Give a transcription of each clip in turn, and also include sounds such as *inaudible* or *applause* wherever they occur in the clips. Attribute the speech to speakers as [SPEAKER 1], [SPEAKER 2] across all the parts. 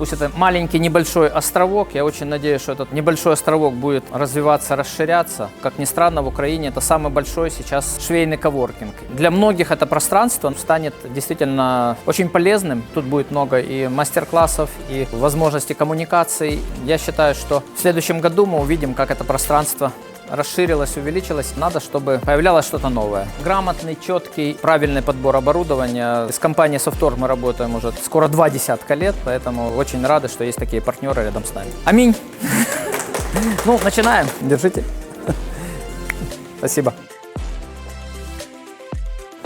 [SPEAKER 1] Пусть это маленький небольшой островок. Я очень надеюсь, что этот небольшой островок будет развиваться, расширяться. Как ни странно, в Украине это самый большой сейчас швейный коворкинг. Для многих это пространство станет действительно очень полезным. Тут будет много и мастер-классов, и возможностей коммуникаций. Я считаю, что в следующем году мы увидим, как это пространство расширилось, увеличилось, надо, чтобы появлялось что-то новое. Грамотный, четкий, правильный подбор оборудования. С компанией Software мы работаем уже скоро два десятка лет, поэтому очень рады, что есть такие партнеры рядом с нами. Аминь. *laughs* Ну, начинаем. Держите. *laughs* Спасибо.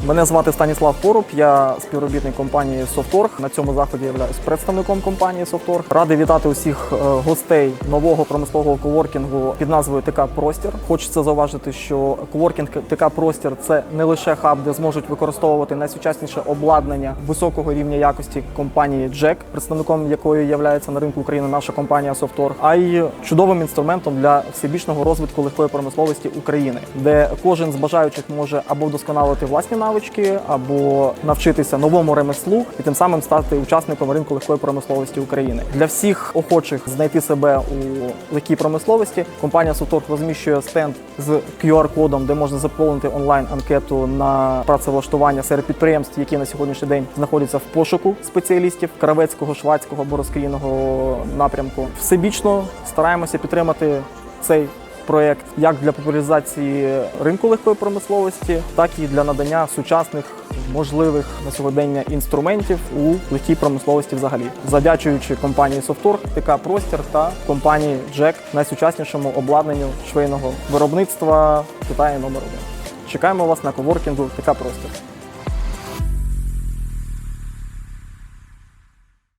[SPEAKER 2] Мене звати Станіслав Поруб, я співробітник компанії Softorg. На цьому заході являюсь представником компанії Softorg. Радий вітати усіх е, гостей нового промислового коворкінгу під назвою ТК Простір. Хочеться зауважити, що коворкінг ТК Простір це не лише хаб, де зможуть використовувати найсучасніше обладнання високого рівня якості компанії Jack, представником якої є на ринку України наша компанія Softorg, а й чудовим інструментом для всебічного розвитку легкої промисловості України, де кожен з бажаючих може або вдосконалити власні навички, або навчитися новому ремеслу і тим самим стати учасником ринку легкої промисловості України. Для всіх охочих знайти себе у легкій промисловості компанія Softorg розміщує стенд з QR-кодом, де можна заповнити онлайн анкету на працевлаштування серед підприємств, які на сьогоднішній день знаходяться в пошуку спеціалістів кравецького, швадського або розкрійного напрямку. Всебічно стараємося підтримати цей проект як для популяризації ринку легкої промисловості, так і для надання сучасних можливих на сьогодення інструментів у легкій промисловості взагалі, завдячуючи компанії Softorg, ТК Простір та компанії Jack найсучаснішому обладнанню швейного виробництва в Китаї номер один. Чекаємо вас на коворкінгу ТК Простір.